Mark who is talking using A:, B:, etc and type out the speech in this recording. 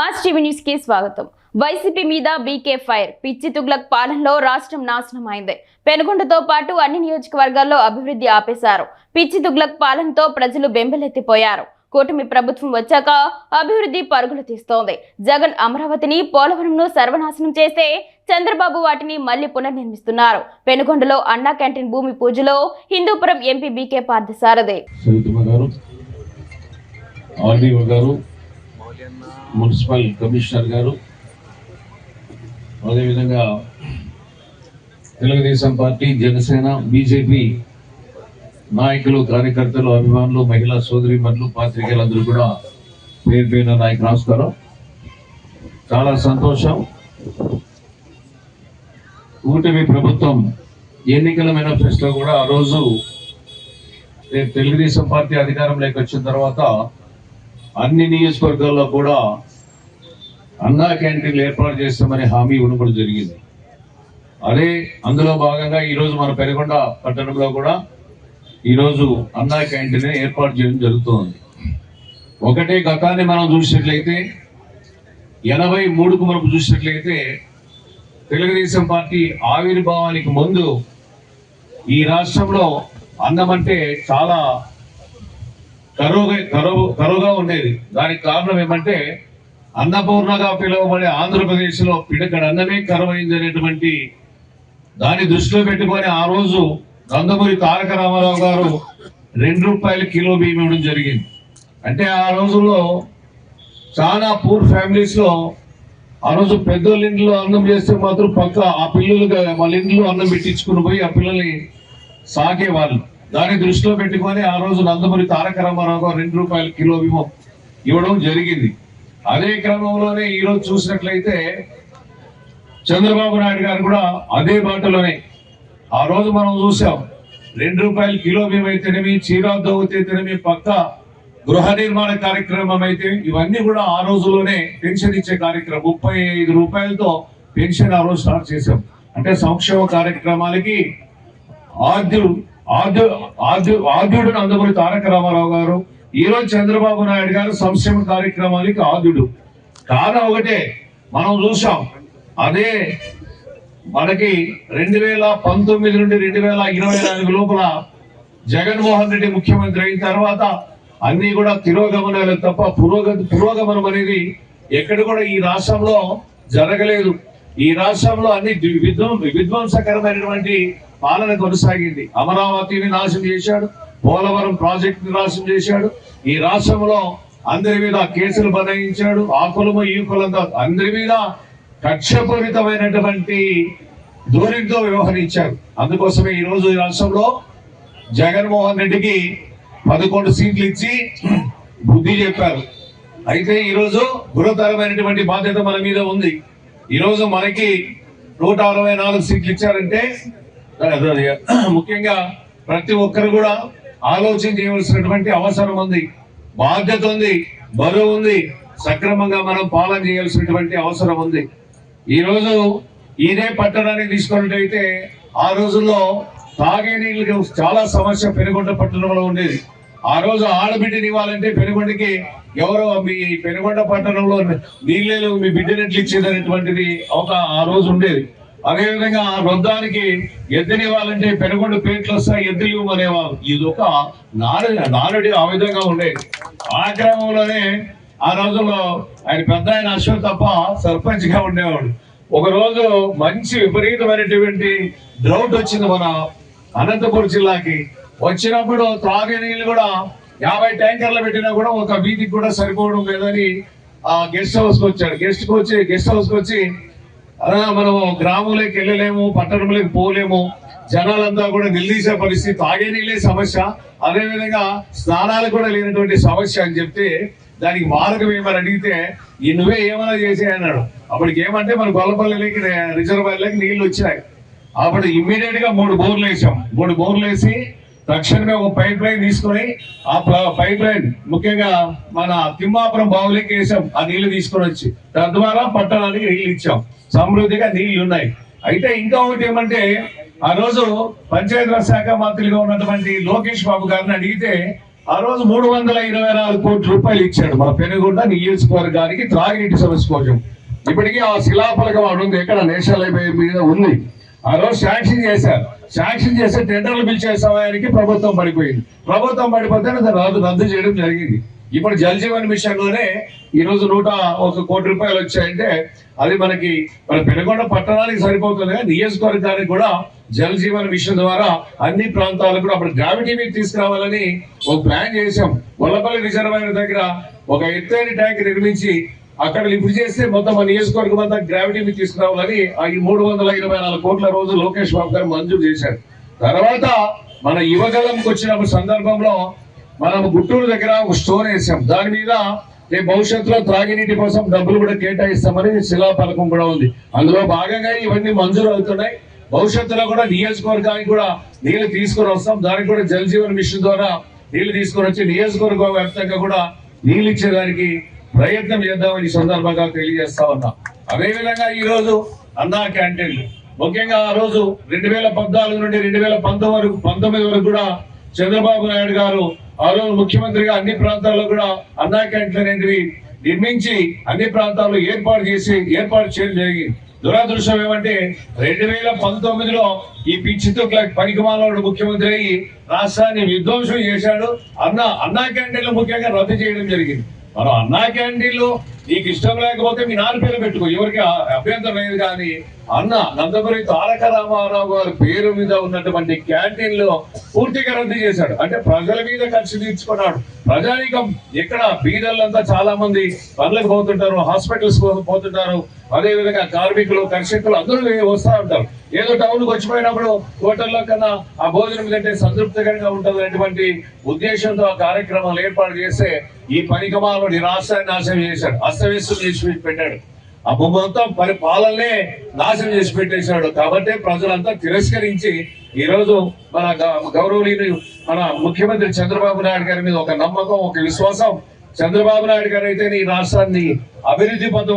A: Mass TV న్యూస్కి స్వాగతం. YCP మీద బీకే ఫైర్ పిచ్చి తుగ్లక్ పాలనలో రాష్ట్రం నాశనం అయింది పెనుగొండతో పాటు అన్ని నియోజకవర్గాల్లో అభివృద్ధి ఆపేశారు. పిచ్చి తుగ్లక్ పాలనతో ప్రజలు బెంబెలెత్తిపోయారు. కూటమి ప్రభుత్వం వచ్చాక అభివృద్ధి పరుగులు తీస్తోంది. జగన్ అమరావతిని పోలవరంను సర్వనాశనం చేస్తే చంద్రబాబు వాటిని మళ్ళీ పునర్నిర్మిస్తున్నారు. పెనుగొండలో అన్నా క్యాంటీన్ భూమి పూజలో Hindupur MP BK Parthasarathy.
B: Municipal commissioner గారు అదేవిధంగా తెలుగుదేశం పార్టీ జనసేన బీజేపీ నాయకులు కార్యకర్తలు అభిమానులు మహిళా సోదరిమణులు పాత్రికేయులందరూ కూడా పేరు పేరు నాయకు నమస్కారం. చాలా సంతోషం. కూటమి ప్రభుత్వం ఎన్నికల మేనిఫెస్టో కూడా ఆ రోజు రేపు తెలుగుదేశం పార్టీ అధికారంలోకి వచ్చిన తర్వాత అన్ని నియోజకవర్గాల్లో కూడా అన్నా క్యాంటీన్లు ఏర్పాటు చేస్తామని హామీ ఇవ్వడం కూడా జరిగింది. అదే అందులో భాగంగా ఈరోజు మన పెరగొండ పట్టణంలో కూడా ఈరోజు అన్నా క్యాంటీన్ ఏర్పాటు చేయడం జరుగుతుంది. ఒకటే గతాన్ని మనం చూసినట్లయితే ఎనభై మూడుకు మనం చూసినట్లయితే తెలుగుదేశం పార్టీ ఆవిర్భావానికి ముందు ఈ రాష్ట్రంలో అన్నం అంటే చాలా కరువుగా కరువు కరువుగా ఉండేది. దానికి కారణం ఏమంటే అన్నపూర్ణగా పిలువబడే ఆంధ్రప్రదేశ్లో పిడకడ అన్నమే కరువైంది దాన్ని దృష్టిలో పెట్టుకొని ఆ రోజు నందమూరి తారక రామారావు గారు రెండు రూపాయల కిలో బియ్యం ఇవ్వడం జరిగింది. అంటే ఆ రోజుల్లో చాలా పూర్ ఫ్యామిలీస్లో ఆ రోజు పెద్దోళ్ళ ఇంట్లో అన్నం చేస్తే మాత్రం పక్క ఆ పిల్లలు వాళ్ళ ఇంట్లో అన్నం పెట్టించుకుని పోయి ఆ పిల్లల్ని సాకేవాళ్ళు దాన్ని దృష్టిలో పెట్టుకొని ఆ రోజు నందమూరి తారక రామారావు గారు రెండు రూపాయల కిలో బియ్యం ఇవ్వడం జరిగింది. అదే క్రమంలోనే ఈ రోజు చూసినట్లయితే చంద్రబాబు నాయుడు గారు కూడా అదే బాటలోనే. ఆ రోజు మనం చూసాం రెండు రూపాయల కిలో బియ్యం అయితేనేమి చీరా దోగితేనేమి పక్క గృహ నిర్మాణ కార్యక్రమం అయితే ఇవన్నీ కూడా ఆ రోజులోనే పెన్షన్ ఇచ్చే కార్యక్రమం. ముప్పై ఐదు రూపాయలతో పెన్షన్ ఆ రోజు స్టార్ట్ చేశాం. అంటే సంక్షేమ కార్యక్రమాలకి ఆద్యుడు ఆద్యు ఆద్యు ఆద్యుడు నందమూరి తారక రామారావు గారు ఈ రోజు చంద్రబాబు నాయుడు గారు సంక్షేమ కార్యక్రమాలకి ఆద్యుడు కారణం ఒకటే మనం చూసాం అదే మనకి రెండు వేల పంతొమ్మిది నుండి రెండు వేల ఇరవై నాలుగు లోపల జగన్మోహన్ రెడ్డి ముఖ్యమంత్రి అయిన తర్వాత అన్ని కూడా తిరోగమనాలు తప్ప పురోగతి పురోగమనం అనేది ఎక్కడ కూడా ఈ రాష్ట్రంలో జరగలేదు. ఈ రాష్ట్రంలో అన్ని విధ్వం విధ్వంసకరమైనటువంటి పాలన కొనసాగింది. అమరావతిని నాశనం చేశాడు. పోలవరం ప్రాజెక్టుని నాశనం చేశాడు. ఈ రాష్ట్రంలో అందరి మీద కేసులు బనాయించాడు ఆ కులము ఈ కులంతో అందరి మీద కక్షపూరితమైనటువంటి ధోరణితో వ్యవహరించారు. అందుకోసమే ఈ రోజు ఈ రాష్ట్రంలో జగన్మోహన్ రెడ్డికి పదకొండు సీట్లు ఇచ్చి బుద్ధి చెప్పారు. అయితే ఈరోజు గురుతరమైనటువంటి బాధ్యత మన మీద ఉంది. ఈరోజు మనకి నూట అరవై నాలుగు సీట్లు ఇచ్చారంటే ముఖ్యంగా ప్రతి ఒక్కరు కూడా ఆలోచన చేయవలసినటువంటి అవసరం ఉంది. బాధ్యత ఉంది బరువు ఉంది సక్రమంగా మనం పాలన చేయాల్సినటువంటి అవసరం ఉంది. ఈరోజు ఇదే పట్టణాన్ని తీసుకున్నట్టయితే ఆ రోజుల్లో తాగే నీళ్ళకి చాలా సమస్య పెనుగొండ పట్టణంలో ఉండేది. ఆ రోజు ఆడబిడ్డని ఇవ్వాలంటే పెనుగొండకి ఎవరో మీ పెనుగొండ పట్టణంలో నీళ్ళు మీ బిడ్డనెట్లు ఇచ్చేదనేటువంటిది ఒక ఆ రోజు ఉండేది. అదేవిధంగా ఆ వృద్ధానికి ఎద్దునివ్వాలంటే పెనుగొండ పేట్లు వస్తాయి ఎద్దులు ఇవ్వమనేవారు. ఇది ఒక నాడు నానుడి ఆ విధంగా ఉండేది ఆ క్రమంలోనే ఆ రోజుల్లో ఆయన పెద్ద ఆయన అశ్వత్ తప్ప సర్పంచ్గా ఉండేవాడు. ఒక రోజు మంచి విపరీతమైనటువంటి డ్రౌట్ వచ్చింది మన అనంతపురం జిల్లాకి. వచ్చినప్పుడు త్రాగే నీళ్ళు కూడా యాభై ట్యాంకర్లు పెట్టినా కూడా ఒక వీధికి కూడా సరిపోవడం లేదని ఆ గెస్ట్ హౌస్కి వచ్చాడు. గెస్ట్కి వచ్చి గెస్ట్ హౌస్కి వచ్చి మనం గ్రామంలోకి వెళ్ళలేము పట్టణంలోకి పోలేము. జనాలంతా కూడా నిలదీసే పరిస్థితి తాగే నీళ్ళే సమస్య. అదేవిధంగా స్నానాలు కూడా లేనటువంటి సమస్య అని చెప్తే దానికి మార్గం ఏమని అడిగితే ఈ నువ్వే ఏమైనా చేసే అన్నాడు. అప్పటికి ఏమంటే మన గొల్లపల్లిలోకి రిజర్వాయర్లోకి నీళ్ళు వచ్చాయి అప్పుడు ఇమ్మీడియట్గా మూడు బోర్లు వేసాం. మూడు బోర్లు వేసి తక్షణమే ఒక పైప్ లైన్ తీసుకొని ఆ ప- పైప్ లైన్ ముఖ్యంగా మన తిమ్మాపురం బావులకి వేసాం ఆ నీళ్ళు తీసుకొని వచ్చి తద్వారా పట్టణానికి నీళ్ళు ఇచ్చాం. సమృద్ధిగా నీళ్ళు ఉన్నాయి. అయితే ఇంకా ఒకటి ఏమంటే ఆ రోజు పంచాయతీరాజ్ శాఖ మంత్రిగా ఉన్నటువంటి లోకేష్ బాబు గారిని అడిగితే ఆ రోజు మూడు వందల ఇరవై నాలుగు కోట్ల రూపాయలు ఇచ్చాడు మన పెనుగొండ నియోజకవర్గానికి త్రాగినీటి సమస్య కోసం ఇప్పటికీ ఆ శిలాఫలకం అక్కడ ఉంది. ఎక్కడ? నేషనల్ హైవే మీద ఉంది. ఆ రోజు శాంక్షన్ చేశారు. శాంక్షన్ చేస్తే టెండర్లు పిలిచే సమయానికి ప్రభుత్వం పడిపోయింది. ప్రభుత్వం పడిపోతే అది రద్దు రద్దు చేయడం జరిగింది. ఇప్పుడు జల్ జీవన్ మిషన్లోనే ఈ రోజు నూట ఒక కోటి రూపాయలు వచ్చాయంటే అది మనకి మన పెనుగొండ పట్టణానికి సరిపోతుంది కానీ నియోజకవర్గానికి కూడా జల్ జీవన్ మిషన్ ద్వారా అన్ని ప్రాంతాలకు కూడా అప్పుడు గ్రావిటీ మీద తీసుకురావాలని ఒక ప్లాన్ చేశాం. వల్లపల్లి రిజర్వాయర్ దగ్గర ఒక ఎత్తైన ట్యాంక్ నిర్మించి అక్కడ లిఫ్ట్ చేస్తే మొత్తం మన నియోజకవర్గం అంతా గ్రావిటీ తీసుకురావాలని ఆ ఈ మూడు వందల ఇరవై నాలుగు కోట్ల రోజు లోకేష్ బాబు గారు మంజూరు చేశారు. తర్వాత మన యువగలంకి వచ్చిన సందర్భంలో మనం గుట్టూరు దగ్గర ఒక స్టోర్ వేసాం. దాని మీద రేపు భవిష్యత్తులో త్రాగినీటి కోసం డబ్బులు కూడా కేటాయిస్తామని శిలాఫలకం కూడా ఉంది. అందులో భాగంగా ఇవన్నీ మంజూరు అవుతున్నాయి. భవిష్యత్తులో కూడా నియోజకవర్గానికి కూడా నీళ్ళు తీసుకుని వస్తాం. దానికి కూడా జల్ జీవన్ మిషన్ ద్వారా నీళ్ళు తీసుకొని వచ్చి నియోజకవర్గ వ్యాప్తంగా కూడా నీళ్ళు ఇచ్చేదానికి ప్రయత్నం చేద్దామని ఈ సందర్భంగా తెలియజేస్తా ఉన్నా. అదేవిధంగా ఈ రోజు అన్నా క్యాంటీన్లు ముఖ్యంగా ఆ రోజు రెండు వేల పద్నాలుగు నుండి రెండు వేల పంతొమ్మిది వరకు పంతొమ్మిది వరకు కూడా చంద్రబాబు నాయుడు గారు ఆ రోజు ముఖ్యమంత్రిగా అన్ని ప్రాంతాల్లో కూడా అన్నా క్యాంటీన్లు అనేటివి నిర్మించి అన్ని ప్రాంతాల్లో ఏర్పాటు చేసి ఏర్పాటు చేయడం జరిగింది. దురదృష్టం ఏమంటే రెండు వేల పంతొమ్మిదిలో ఈ పిచ్చితో పనికిమాలవాడు ముఖ్యమంత్రి అయ్యి రాష్ట్రాన్ని విధ్వంసం చేశాడు. అన్న అన్నా క్యాంటీన్లు ముఖ్యంగా రద్దు చేయడం జరిగింది. మరో అన్నా క్యాంటీన్లు నీకు ఇష్టం లేకపోతే మీ నాన్న పేరు పెట్టుకో. ఎవరికి అభ్యంతరం లేదు కానీ అన్న నందమూరి తారక రామారావు గారి పేరు మీద ఉన్నటువంటి క్యాంటీన్లు పూర్తిగా రద్దు చేశాడు. అంటే ప్రజల మీద ఖర్చు తీర్చుకున్నాడు. ప్రజానీకం ఎక్కడ? బీదర్లంతా చాలా మంది పనులకు పోతుంటారు హాస్పిటల్స్ పోతుంటారు. అదే విధంగా కార్మికులు కర్షకులు అందరూ వస్తూ ఉంటారు. ఏదో టౌన్కు వచ్చిపోయినప్పుడు హోటల్లో కన్నా ఆ భోజనం కంటే సంతృప్తికరంగా ఉంటుంది అనేటువంటి ఉద్దేశంతో ఆ కార్యక్రమాలు ఏర్పాటు చేస్తే ఈ పనికమాలు నిరాశ నాశనం చేశాడు. అస్తవ్యస్తం చేసి పెట్టాడు. అప్పు మొత్తం నాశనం చేసి పెట్టేశాడు. కాబట్టి ప్రజలంతా తిరస్కరించి ఈ రోజు మన గౌరవనీయులు మన ముఖ్యమంత్రి చంద్రబాబు నాయుడు గారి మీద ఒక నమ్మకం ఒక విశ్వాసం. చంద్రబాబు నాయుడు గారు అయితే ఈ రాష్ట్రాన్ని అభివృద్ధి పథం